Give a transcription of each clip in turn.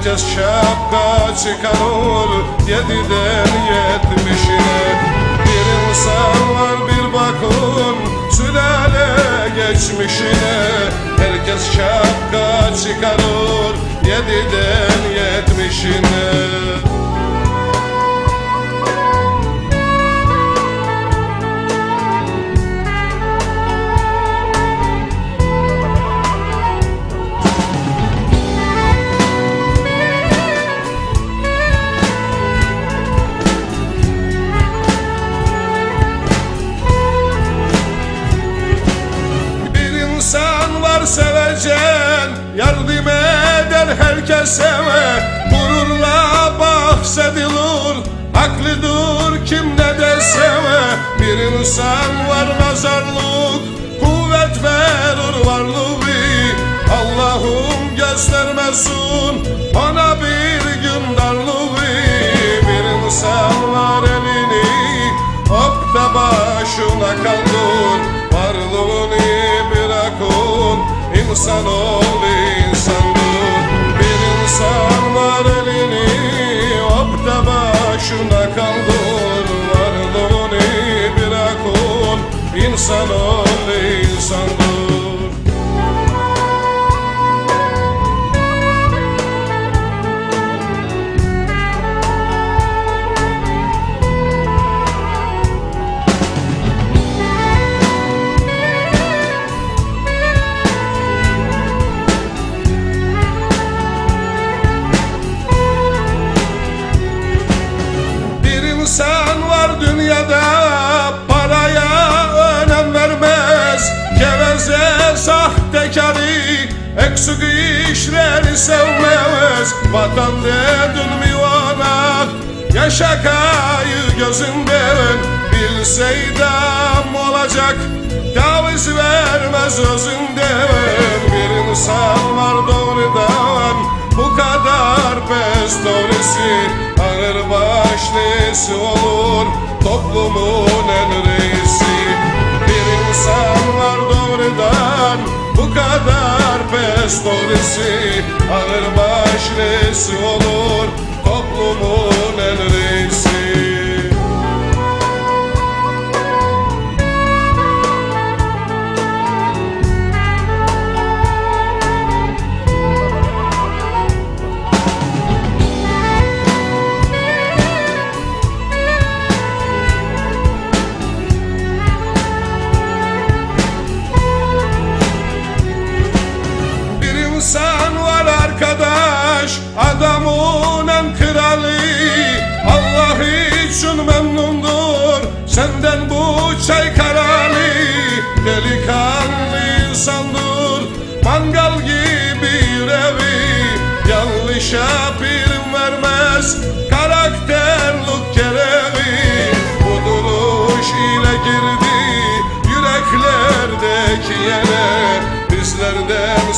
Herkes şapka çıkarır Yediden yetmişine. Bir insan var bir bakın Sülale geçmişine. Herkes şapka çıkarır Yediden yetmişine herkese Gururla bahsedilir Haklıdır kim ne dese Bir insan var nazarlık Kuvvet verir varlığı. Allah'ım göstermesin Ona bir gün darlığı. Bir insan var elini Hop da başına kaldır. Varlığını bırakın İnsan ol İnsan ol insandır işleri sevmez Vatan dedin mi ona yaşakayı gözünden Bilseydem olacak. Taviz vermez özünden Bir insan var doğrudan. Bu kadar pes doğrusu Ağır başlısı olur toplumun en reisi doğrudan bu kadar pes doğrusu Ağır başlısı olur toplumun en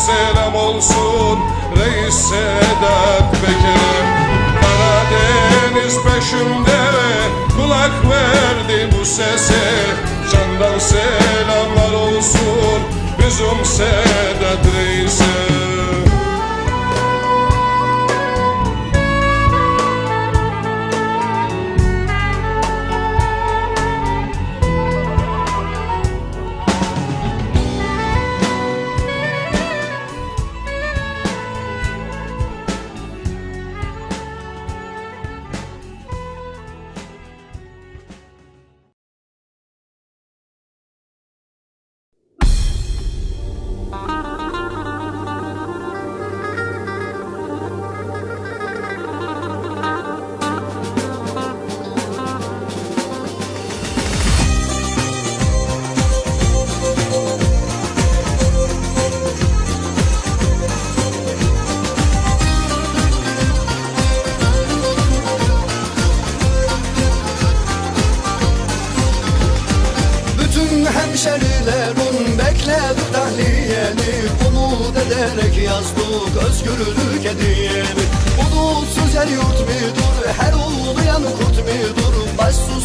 selam olsun Reis Sedat Peker. Karadeniz peşimde Kulak verdi bu sese. Candan selamlar olsun Bizim Sedat Reis'e yazdık özgürlük hediyeni Umutsuz yer yurt müdür Her uluyan kurt müdür Başsız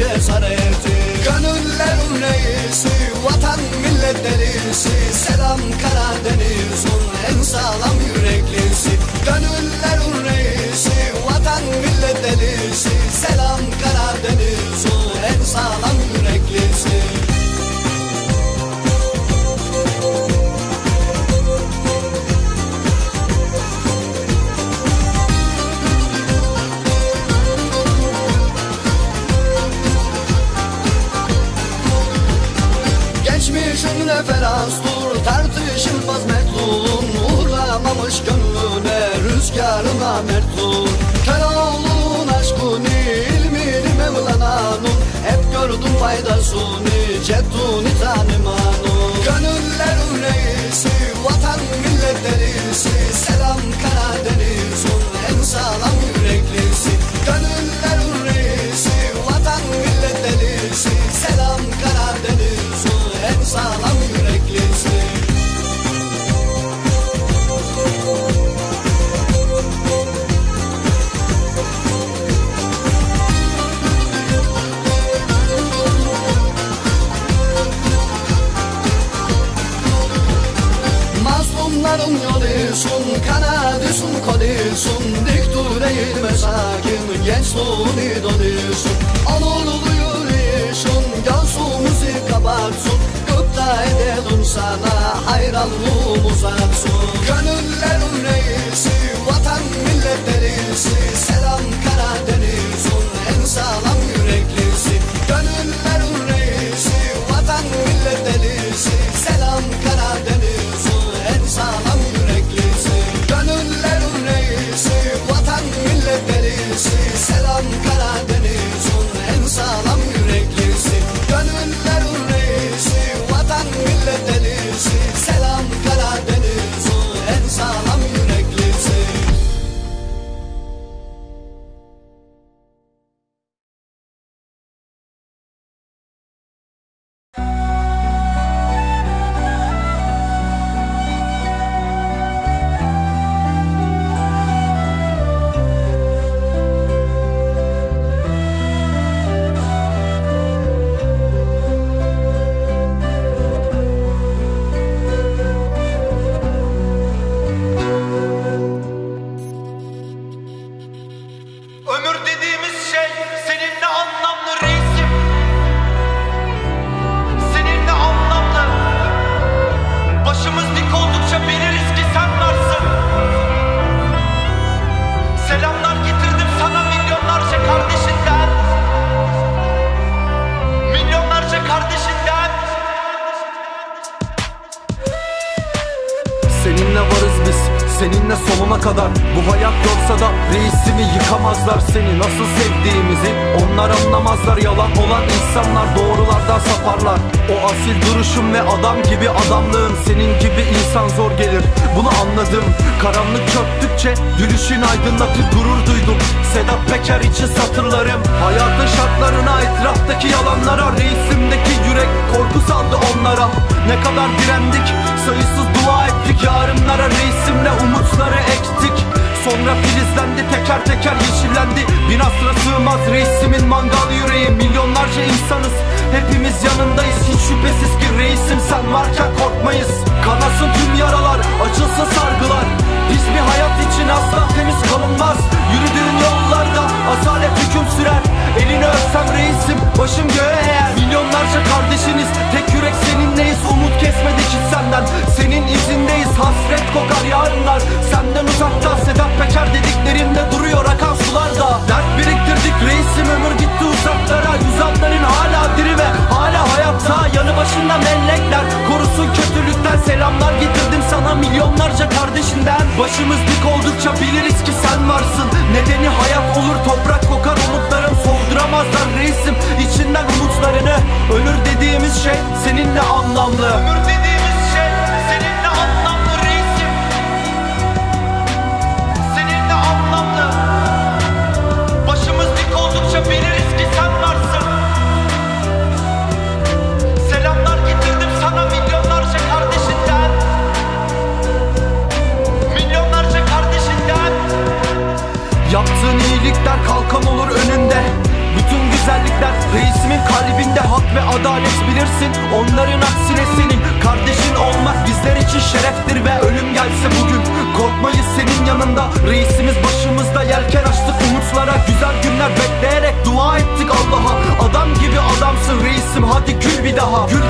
cesareti Gönüllerin reisi Vatan millet delisi. Selam Karadeniz'in En sağlam yüreklisi rüzgarına mertlun Köroğlu'nun aşkını ilmini Mevlana'nın Hep gördüm faydasını cedduni tanımanın gençliğini dolusun Onurlu yürüyüşün, gözümüzü kapatsın. Gıpta edelim sana, hayranlığımız artsın Gönüllerin reisi, vatan millet delisi. Selam Karadeniz'in en sağlam Anladım Karanlık çöktükçe gülüşün aydınlatır gurur duydum. Sedat Peker için satırlarım. Hayatın şartlarına etraftaki yalanlara Reisimdeki yürek korku saldı onlara. Ne kadar direndik sayısız dua ettik Yarınlara reisimle umutları ektik Sonra filizlendi teker teker yeşillendi. Bin asra sığmaz reisimin mangal yüreği. Milyonlarca insanız hepimiz yanındayız. Hiç şüphesiz ki reisim sen varken korkmayız. Kanasın tüm yaralar açılsın sargılar. Biz bir hayat için asla temiz kalınmaz. Yürüdüğün yollarda asalet hüküm sürer. Elini öpsem reis başım göğe eğer. Milyonlarca kardeşiniz tek yürek seninleyiz Umut kesmedik hiç senden. Senin izindeyiz hasret kokar yarınlar. Senden uzakta Sedat Peker dediklerinde duruyor akan sularda. Dert biriktirdik reisim ömür gitti uzaklara. Yüzanların hala kalbinde hak ve adalet bilirsin. Onların aksine senin kardeşin olmak bizler için şereftir ve ölüm gelse bugün Korkmayız senin yanında. Reisimiz başımızda yelken açtık umutlara. Güzel günler bekleyerek dua ettik Allah'a. Adam gibi adamsın reisim hadi gül bir daha. Gül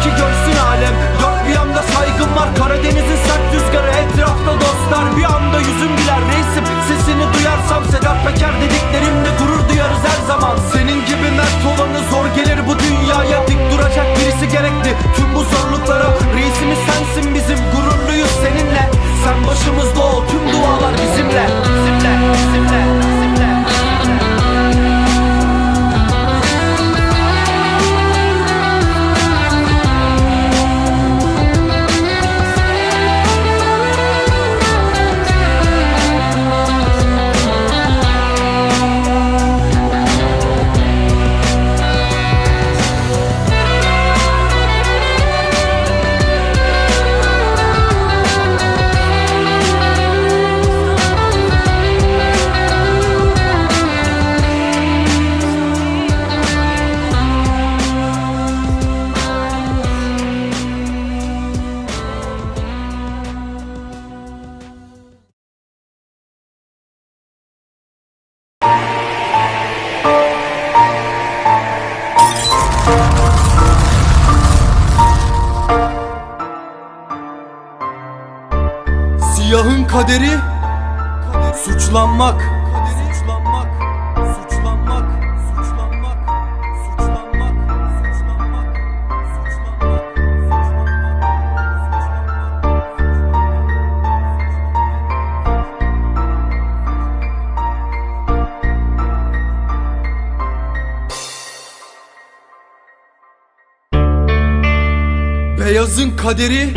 Beyazın kaderi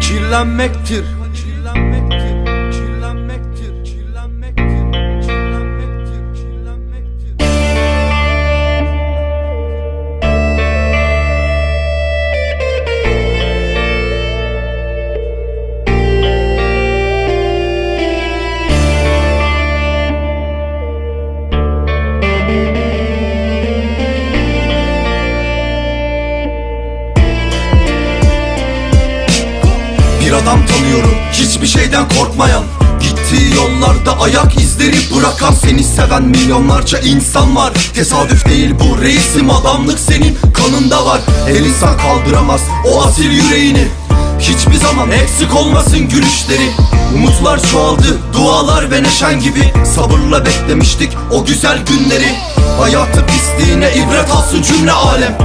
kirlenmektir. Adam tanıyorum hiçbir şeyden korkmayan Gittiği yollarda ayak izleri bırakan Seni seven milyonlarca insan var. Tesadüf değil bu reisim adamlık senin kanında var. El insan kaldıramaz o asil yüreğini. Hiçbir zaman eksik olmasın gülüşleri Umutlar çoğaldı, dualar ve neşen gibi Sabırla beklemiştik o güzel günleri. Hayatı pisliğine ibret alsın cümle alem.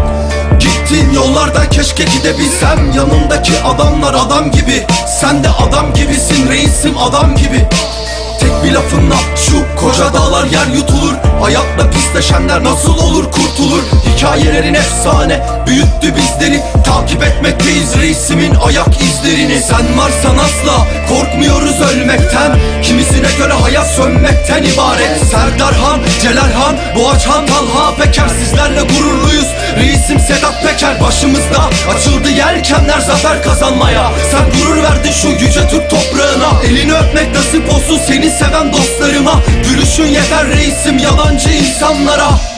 Gittiğin yollardan keşke gidebilsem Yanımdaki adamlar adam gibi. Sen de adam gibisin reisim adam gibi Tek bir lafınla şu koca dağlar yer yutulur. Hayatla pisleşenler nasıl olur kurtulur? Hikayelerin efsane büyüttü bizleri Takip etmekteyiz reisimin ayak izlerini. Sen varsan asla korkmuyoruz ölmekten. Kimisine göre hayat sönmekten ibaret. Serdar Han, Celal Han, Boğaç Han, Talha Peker Sizlerle gururluyuz. Reisim Sedat Peker Başımızda açıldı yelkenler zafer kazanmaya. Sen gurur verdin şu yüce Türk toprağına. Elini öpmek nasip olsun seni seven dostlarıma Gülüşün yeter reisim yalancı insanlara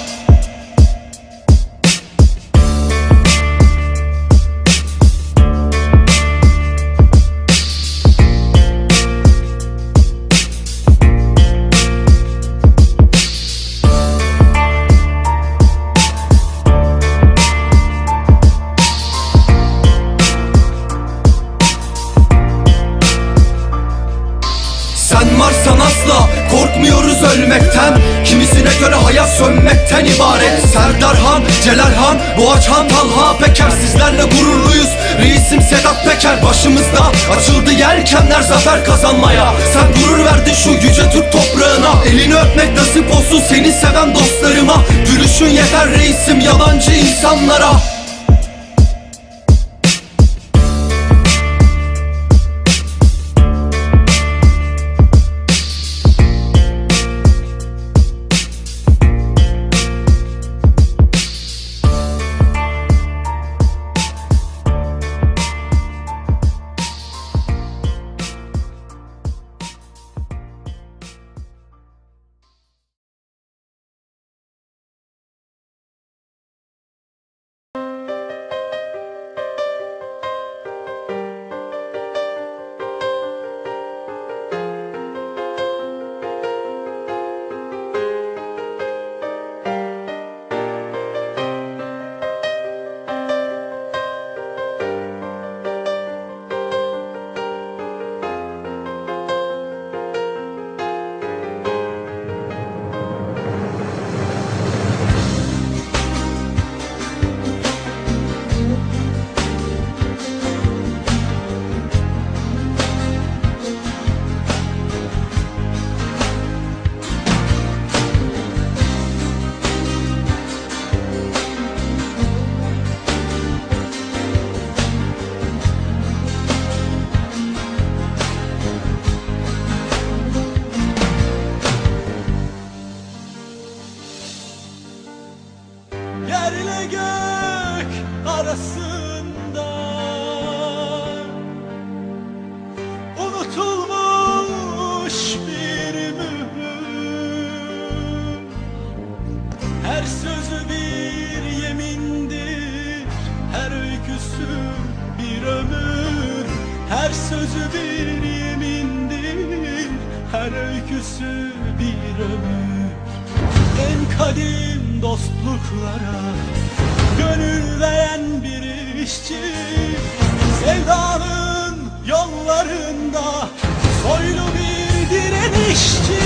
Soylu bir direnişçi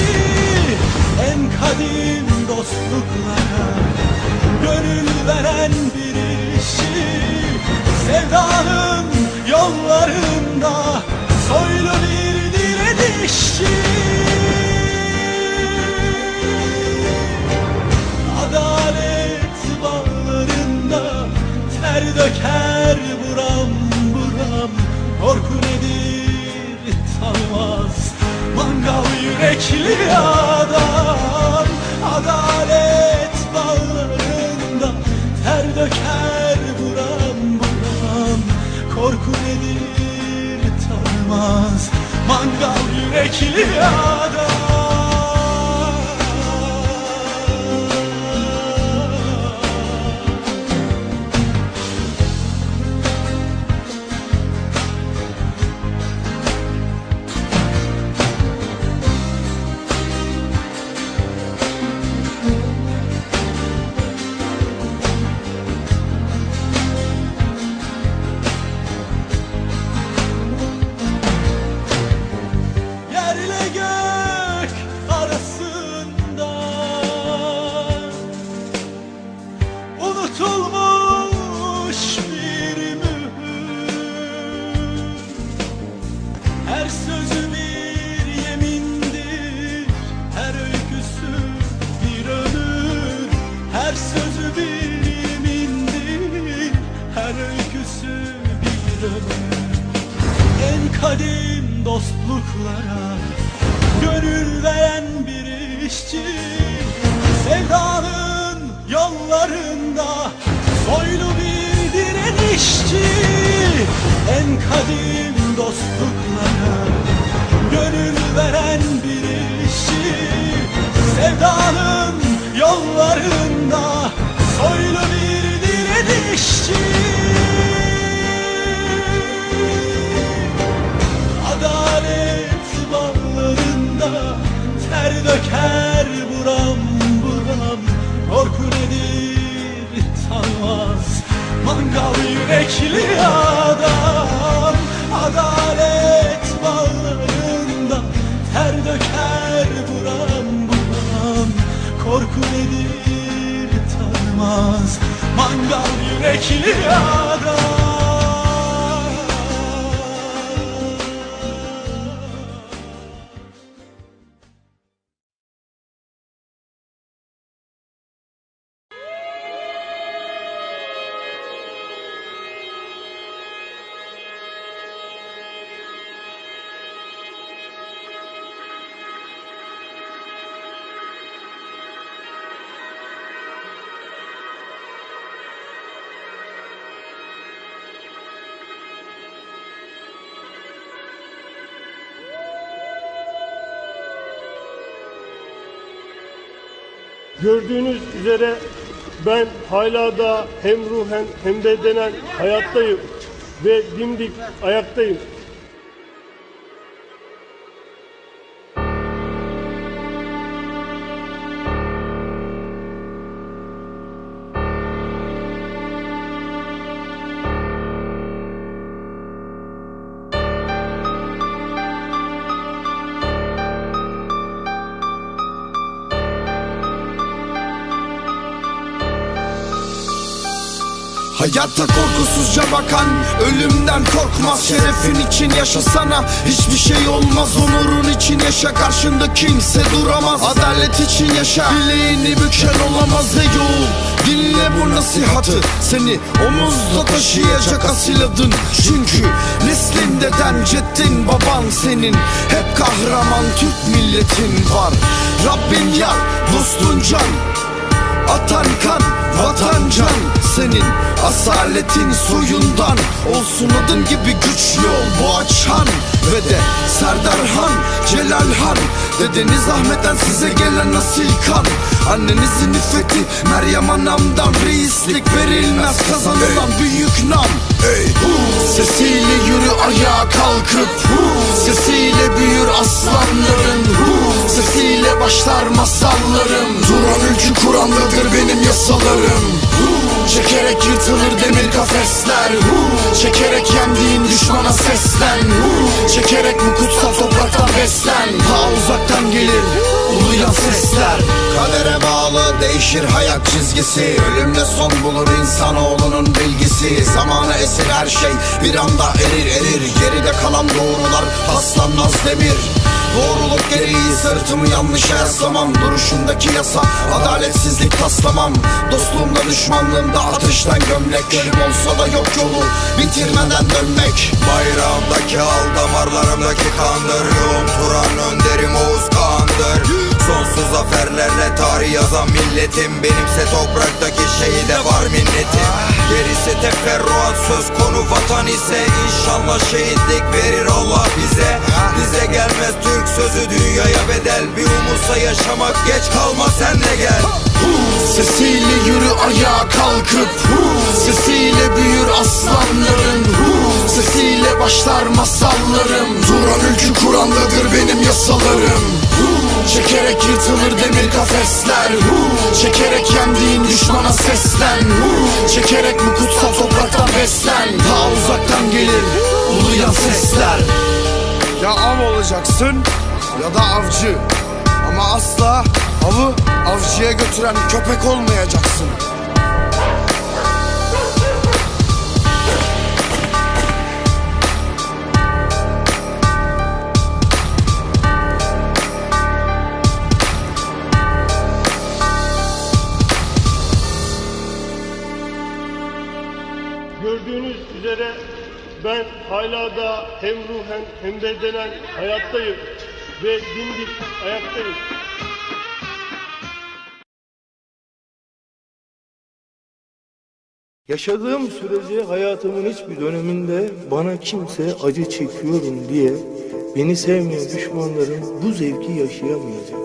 En kadim dostluklara Gönül veren bir işçi. Sevdanın yollarında Soylu bir direnişçi. Adalet bağlarında ter döker yürekli adam Adalet bağlarında ter döker buram buram. Korku nedir tanımaz mangal yürekli adam Soylu bir direnişçi En kadim dostluklara Gönül veren bir işçi. Sevdanın yollarında Soylu bir direnişçi. Adalet bağlarında ter döker buram buram Korku mangal yürekli adam Adalet bağlarında ter döker buram buram. Korku nedir tanımaz. Mangal yürekli adam Gördüğünüz üzere ben hala da hem ruhen hem bedenen hayattayım ve dimdik ayaktayım. Hayatta korkusuzca bakan Ölümden korkmaz. Şerefin için yaşasana. Hiçbir şey olmaz. Onurun için yaşa. Karşında kimse duramaz. Adalet için yaşa. Bileğini büken olamaz Eyyul Dinle bu nasihatı. Seni omuzda taşıyacak asil adın. Çünkü neslin deden ceddin baban senin. Hep kahraman Türk milletin var. Rabbin yar dostun can Atan kan, vatan can Senin asaletin soyundan. Olsun adın gibi güçlü ol bu açan Ve de Serdar Han, Celal Han Dedeniz Ahmet'ten size gelen asil kan Annenizin iffeti Meryem anamdan Reislik verilmez kazanılan büyük nam Sesiyle yürü ayağa kalkıp Sesiyle büyür aslanların Sesiyle başlar masallarım Duran ülkü Kur'an'dadır benim yasalarım Çekerek yırtılır demir kafesler Çekerek yendiğin düşmana seslen Çekerek bu kutsal topraktan beslen Ta uzaktan gelir uluyan sesler. Kadere bağlı değişir hayat çizgisi. Ölümle son bulur insanoğlunun bilgisi. Zamana esir her şey bir anda erir erir. Geride kalan doğrular paslanmaz demir Doğruluk gereği sırtımı yanlışa yaslamam Duruşumdaki yasa adaletsizlik taslamam. Dostluğumda düşmanlığımda ateşten gömlek. Ölüm olsa da yok yolu bitirmeden dönmek. Bayrağımdaki al damarlarımdaki kandır Yolum Turan zaferlerle tarih yazan milletim. Benimse topraktaki şehide var minnetim. Gerisi teferruat söz konu vatan ise inşallah şehitlik verir Allah bize. Bize gelmez Türk sözü dünyaya bedel. Bir umutsa yaşamak geç kalma sen de gel Sesiyle yürü ayağa kalkıp Sesiyle büyür aslanların. Sesiyle başlar masallarım. Duran ülkü Kur'an'dadır benim yasalarım. Çekerek yırtılır demir kafesler. Çekerek yendiğin düşmana seslen. Çekerek bu kutsal topraktan beslen. Ta uzaktan gelir uluyan sesler. Ya av olacaksın ya da avcı. Ama asla avı avcıya götüren köpek olmayacaksın Gördüğünüz üzere ben hala da hem ruhen hem bedenen hayattayım ve dimdik ayaktayım. Yaşadığım sürece hayatımın hiçbir döneminde bana kimse acı çekiyorum diye beni sevmeyen düşmanlarım bu zevki yaşayamayacak.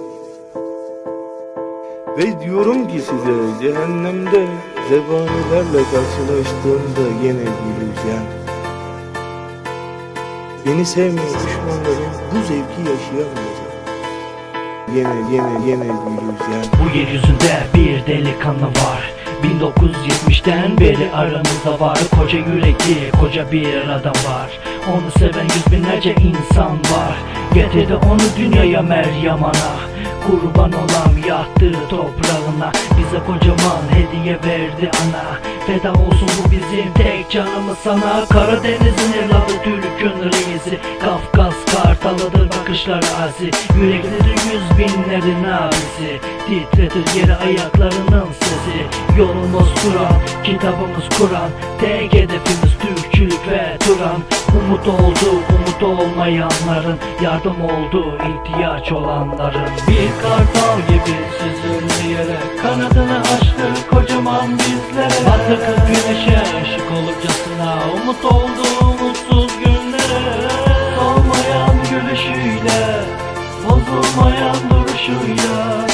Ve diyorum ki size cehennemde zebanilerle karşılaştığımda yine güleceğim. Beni sevmeyen düşmanlarım bu zevki yaşayamayacak. Yine yine yine güleceğim. Bu yeryüzünde bir delikanlı var 1970'ten beri aramızda var. Koca yürekli koca bir adam var. Onu seven yüz binlerce insan var. Getirdi onu dünyaya Meryem ana. Kurban olam yattığı toprağına. Bize kocaman hediye verdi ana. Feda olsun bu bizim tek canımız sana. Karadeniz'in evladı Türk'ün reisi. Kafkas kartalıdır bakışları azi Yürekleri yüz binlerin abisi. Titretir yeri ayaklarının sesi. Yolumuz Kur'an, kitabımız Kur'an. Tek hedefimiz Türkçülük ve Turan. Umut oldu, umut olmayanların Yardım oldu, ihtiyaç olanların. Bir kartal gibi süzülmeyerek Kanadını açtı kocaman bizlere. Battık güneşe ışık olurcasına Umut oldu, umutsuz günlere Bozulmayan duruşuyla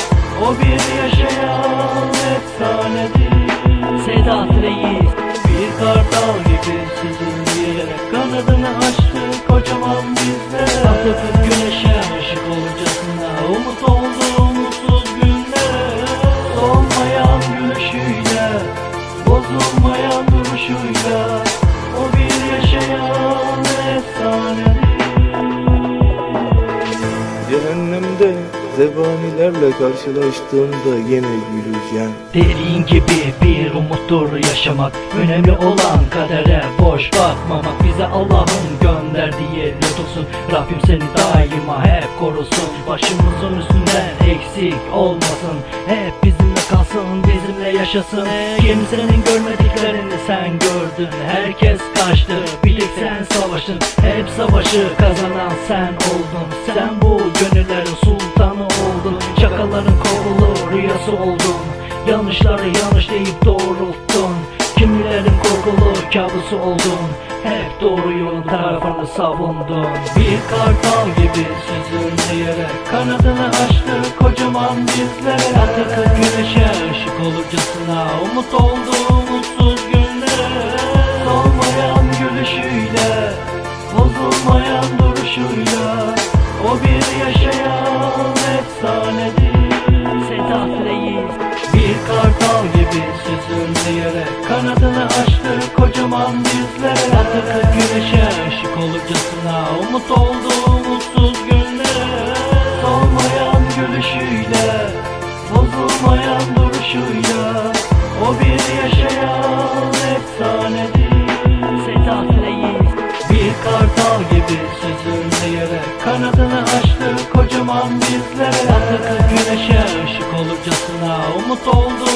O bir yaşayan efsanedir. Sedat Reis. Bir kartal gibi süzülmeyerek Kanadını açtı kocaman bizlere. Atatürk güneşe ışık olurcasına Umut oldu zebanilerle karşılaştığımda yine güleceğim. Dediğin gibi bir umuttur yaşamak. Önemli olan kadere boş bakmamak. Bize Allah'ın gönderdiği lütufsun Rabbim seni daima hep korusun. Başımızın üstünden eksik olmasın. Hep bizimle kalsın bizimle yaşasın. Kimsenin görmediklerini sen gördün. Herkes kaçtı. Bir tek sen savaştın. Hep savaşı kazanan sen oldun. Sen bu gönüllerin sultanı oldun Çakalların kovulu rüyası oldun. Yanlışları yanlış deyip doğrulttun. Kimilerin korkulu kabusu oldun. Hep doğru yolun tarafını savundun. Bir kartal gibi süzülmeyerek Kanadını açtı kocaman bizlere Atatürk güneşe ışık olurcasına Umut oldu umutsuz günlere. Solmayan gülüşüyle Bozulmayan duruşuyla O bir yaşayan efsanedir Bir kartal gibi süzülmeyerek Kanadını açtı kocaman bizlere Atatürk güneşe ışık olurcasına Umut oldu umutsuz günlere. Solmayan gülüşüyle Bozulmayan duruşuyla. O bir yaşayan efsanedir. Sedat Reis Bir kartal gibi süzülmeyerek Kanadını açtı kocaman ışık olurcasına Umut oldu